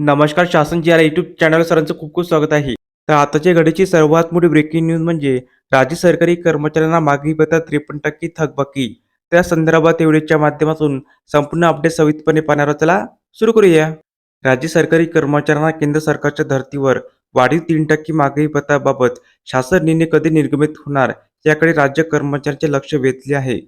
नमस्कार शासन G our YouTube channel सरांचं खूप खूप स्वागत आहे. तर आताच्या घडीची सर्वात मोठी ब्रेकिंग न्यूज म्हणजे राज्य सरकारी कर्मचाऱ्यांना मागणी भत्ता त्रेपन्न टक्के थकबाकी. त्या संदर्भात एवढीच्या माध्यमातून संपूर्ण अपडेट सवितपणे पाहणार चला सुरू करूया. राज्य सरकारी कर्मचाऱ्यांना केंद्र सरकारच्या धर्तीवर वाढीव तीन टक्के मागणी भत्ताबाबत शासन निर्णय कधी निर्गमित होणार याकडे राज्य कर्मचाऱ्यांचे लक्ष वेधले आहे.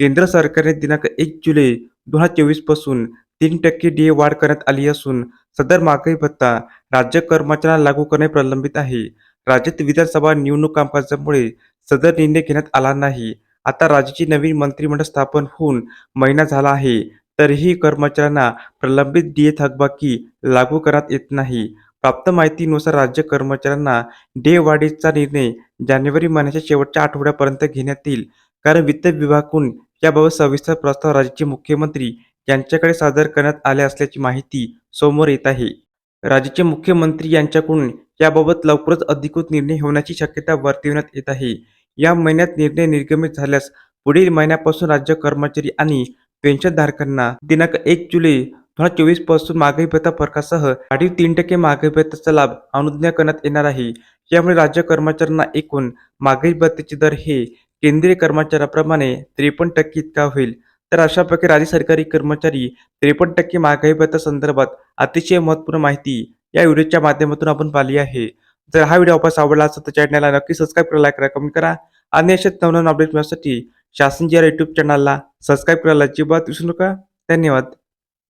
केंद्र सरकारने दिनांक एक जुलै दोन हजार चोवीसपासून तीन टक्के डीए वाढ करण्यात आली असून सदर महागाई भत्ता राज्य कर्मचाऱ्यांना लागू करणे प्रलंबित आहे. राज्यात विधानसभा निवडणूक कामकाजामुळे सदर निर्णय घेण्यात आला नाही. आता राज्याची नवीन मंत्रिमंडळ स्थापन होऊन महिना झाला आहे. तरीही कर्मचाऱ्यांना प्रलंबित डीए थकबाकी लागू करण्यात येत नाही. प्राप्त माहितीनुसार राज्य कर्मचाऱ्यांना डे वाढीचा निर्णय जानेवारी महिन्याच्या शेवटच्या आठवड्यापर्यंत घेण्यात येईल. कारण वित्त विभागाकडून याबाबत सविस्तर प्रस्ताव राज्याचे मुख्यमंत्री यांच्याकडे सादर करण्यात आल्या असल्याची माहिती समोर येत आहे. राज्याचे मुख्यमंत्री यांच्याकडून याबाबत लवकरच अधिकृत निर्णय होण्याची शक्यता वर्तविण्यात येत आहे. या महिन्यात निर्णय निर्गमित झाल्यास पुढील महिन्यापासून राज्य कर्मचारी आणि पेन्शनधारकांना दिनांक एक जुलै दोन हजार चोवीसपासून महागाई भत्ता फरकासह वाढीव तीन टक्के महागाई भत्त्याचा लाभ अनुज्ञा करण्यात येणार आहे. यामुळे राज्य कर्मचाऱ्यांना एकूण महागाई भत्त्याचे दर हे केंद्रीय कर्मचाऱ्याप्रमाणे त्रेपन्न टक्के इतका होईल. तर अशा प्रकारे राज्य सरकारी कर्मचारी त्रेपन्न टक्के महागाई भत्ता संदर्भात अतिशय महत्त्वपूर्ण माहिती या व्हिडिओच्या माध्यमातून आपण पाहिली आहे. जर हा व्हिडिओ आपल्याला आवडला असेल तर चॅनलला नक्की सबस्क्राईब करा लाईक करा कमेंट करा आणि अशा नवनवीन अपडेट मिळण्यासाठी शासन जी आर युट्यूब चॅनलला सबस्क्राईब करायला अजिबात विसरू नका. धन्यवाद.